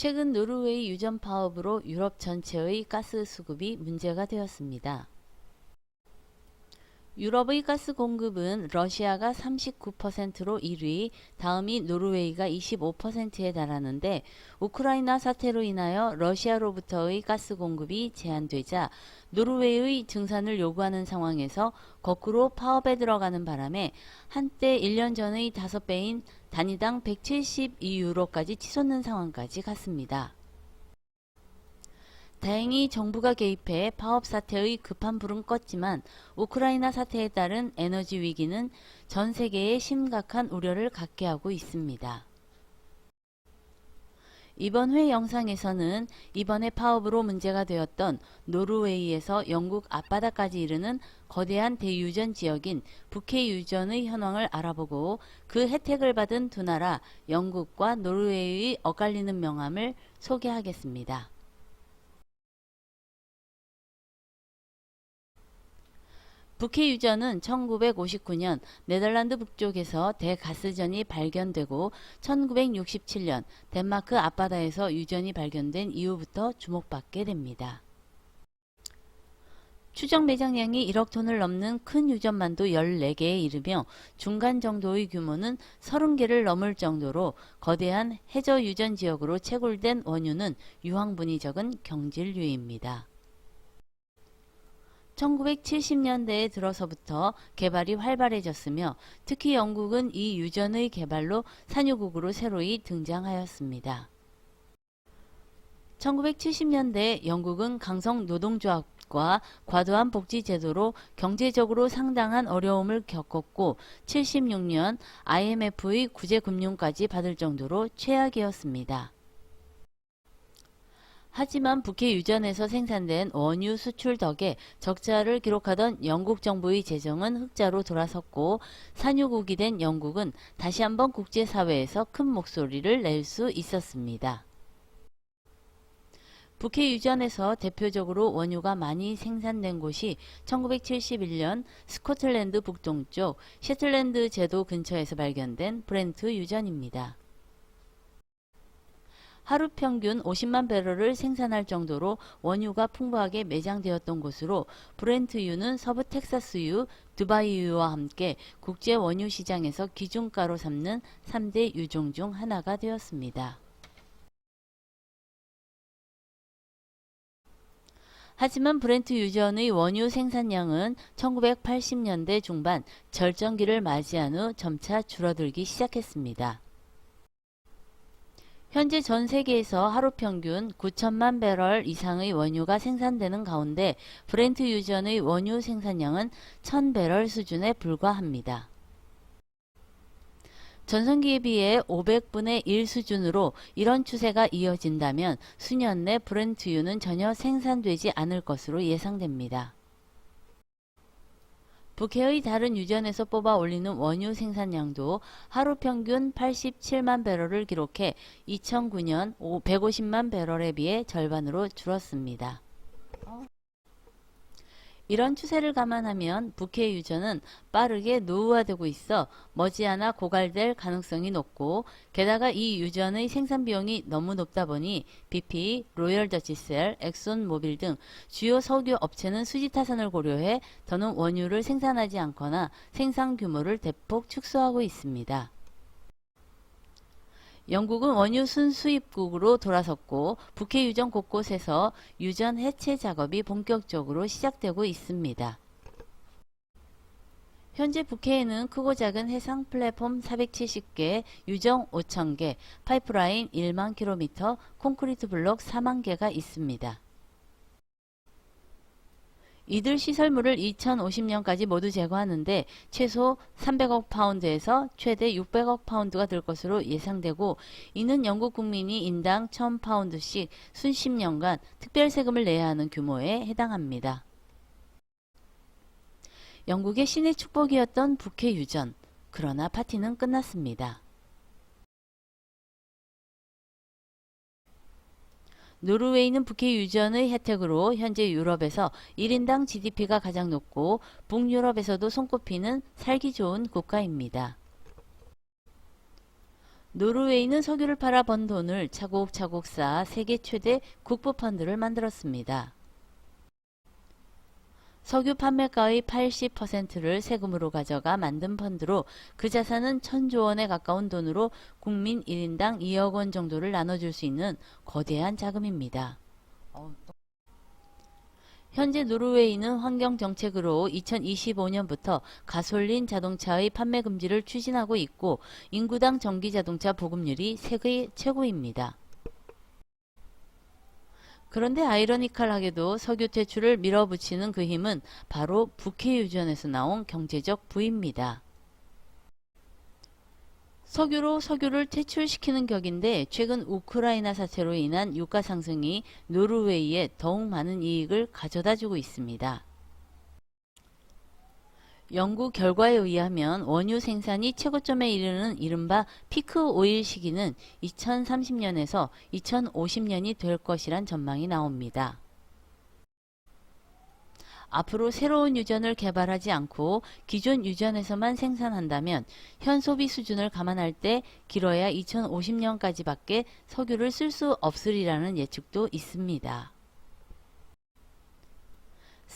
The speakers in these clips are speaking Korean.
최근 노르웨이 유전 파업으로 유럽 전체의 가스 수급이 문제가 되었습니다. 유럽의 가스 공급은 러시아가 39%로 1위, 다음이 노르웨이가 25%에 달하는데 우크라이나 사태로 인하여 러시아로부터의 가스 공급이 제한되자 노르웨이의 증산을 요구하는 상황에서 거꾸로 파업에 들어가는 바람에 한때 1년 전의 5배인 단위당 172유로까지 치솟는 상황까지 갔습니다. 다행히 정부가 개입해 파업 사태의 급한 불은 껐지만 우크라이나 사태에 따른 에너지 위기는 전 세계에 심각한 우려를 갖게 하고 있습니다. 이번 회 영상에서는 이번에 파업으로 문제가 되었던 노르웨이에서 영국 앞바다까지 이르는 거대한 대유전 지역인 북해 유전의 현황을 알아보고 그 혜택을 받은 두 나라 영국과 노르웨이의 엇갈리는 명함을 소개하겠습니다. 북해 유전은 1959년 네덜란드 북쪽에서 대가스전이 발견되고 1967년 덴마크 앞바다에서 유전이 발견된 이후부터 주목받게 됩니다. 추정 매장량이 1억 톤을 넘는 큰 유전만도 14개에 이르며 중간 정도의 규모는 30개를 넘을 정도로 거대한 해저 유전 지역으로 채굴된 원유는 유황분이 적은 경질유입니다. 1970년대에 들어서부터 개발이 활발해졌으며 특히 영국은 이 유전의 개발로 산유국으로 새로이 등장하였습니다. 1970년대 영국은 강성 노동조합 과 과도한 복지 제도로 경제적으로 상당한 어려움을 겪었고 76년 IMF의 구제금융까지 받을 정도로 최악이었습니다. 하지만 북해 유전에서 생산된 원유 수출 덕에 적자를 기록하던 영국 정부의 재정은 흑자로 돌아섰고 산유국이 된 영국은 다시 한번 국제사회에서 큰 목소리를 낼 수 있었습니다. 북해 유전에서 대표적으로 원유가 많이 생산된 곳이 1971년 스코틀랜드 북동쪽 셰틀랜드 제도 근처에서 발견된 브렌트 유전입니다. 하루 평균 50만 배럴을 생산할 정도로 원유가 풍부하게 매장되었던 곳으로 브렌트유는 서부 텍사스유, 두바이유와 함께 국제 원유 시장에서 기준가로 삼는 3대 유종 중 하나가 되었습니다. 하지만 브렌트 유전의 원유 생산량은 1980년대 중반 절정기를 맞이한 후 점차 줄어들기 시작했습니다. 현재 전 세계에서 하루 평균 9천만 배럴 이상의 원유가 생산되는 가운데 브렌트 유전의 원유 생산량은 1000배럴 수준에 불과합니다. 전성기에 비해 500분의 1 수준으로 이런 추세가 이어진다면 수년 내 브렌트유는 전혀 생산되지 않을 것으로 예상됩니다. 북해의 다른 유전에서 뽑아 올리는 원유 생산량도 하루 평균 87만 배럴을 기록해 2009년 150만 배럴에 비해 절반으로 줄었습니다. 이런 추세를 감안하면 북해 유전은 빠르게 노후화되고 있어 머지않아 고갈될 가능성이 높고 게다가 이 유전의 생산 비용이 너무 높다 보니 BP, 로열 더치셀, 엑손 모빌 등 주요 석유 업체는 수지 타산을 고려해 더는 원유를 생산하지 않거나 생산 규모를 대폭 축소하고 있습니다. 영국은 원유 순수입국으로 돌아섰고 북해 유전 곳곳에서 유전 해체 작업이 본격적으로 시작되고 있습니다. 현재 북해에는 크고 작은 해상 플랫폼 470개, 유정 5,000개, 파이프라인 1만 킬로미터, 콘크리트 블록 4만 개가 있습니다. 이들 시설물을 2050년까지 모두 제거하는데 최소 300억 파운드에서 최대 600억 파운드가 들 것으로 예상되고 이는 영국 국민이 인당 1000파운드씩 순 10년간 특별 세금을 내야 하는 규모에 해당합니다. 영국의 신의 축복이었던 북해 유전. 그러나 파티는 끝났습니다. 노르웨이는 북해 유전의 혜택으로 현재 유럽에서 1인당 GDP가 가장 높고 북유럽에서도 손꼽히는 살기 좋은 국가입니다. 노르웨이는 석유를 팔아 번 돈을 차곡차곡 쌓아 세계 최대 국부 펀드를 만들었습니다. 석유 판매가의 80%를 세금으로 가져가 만든 펀드로 그 자산은 천조 원에 가까운 돈으로 국민 1인당 2억 원 정도를 나눠줄 수 있는 거대한 자금입니다. 현재 노르웨이는 환경 정책으로 2025년부터 가솔린 자동차의 판매 금지를 추진하고 있고 인구당 전기 자동차 보급률이 세계 최고입니다. 그런데 아이러니컬하게도 석유 퇴출을 밀어붙이는 그 힘은 바로 북해 유전에서 나온 경제적 부입니다. 석유로 석유를 퇴출시키는 격인데 최근 우크라이나 사태로 인한 유가 상승이 노르웨이에 더욱 많은 이익을 가져다 주고 있습니다. 연구 결과에 의하면 원유 생산이 최고점에 이르는 이른바 피크 오일 시기는 2030년에서 2050년이 될 것이란 전망이 나옵니다. 앞으로 새로운 유전을 개발하지 않고 기존 유전에서만 생산한다면 현 소비 수준을 감안할 때 길어야 2050년까지밖에 석유를 쓸 수 없으리라는 예측도 있습니다.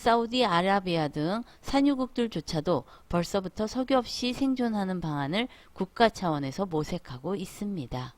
사우디아라비아 등 산유국들조차도 벌써부터 석유 없이 생존하는 방안을 국가 차원에서 모색하고 있습니다.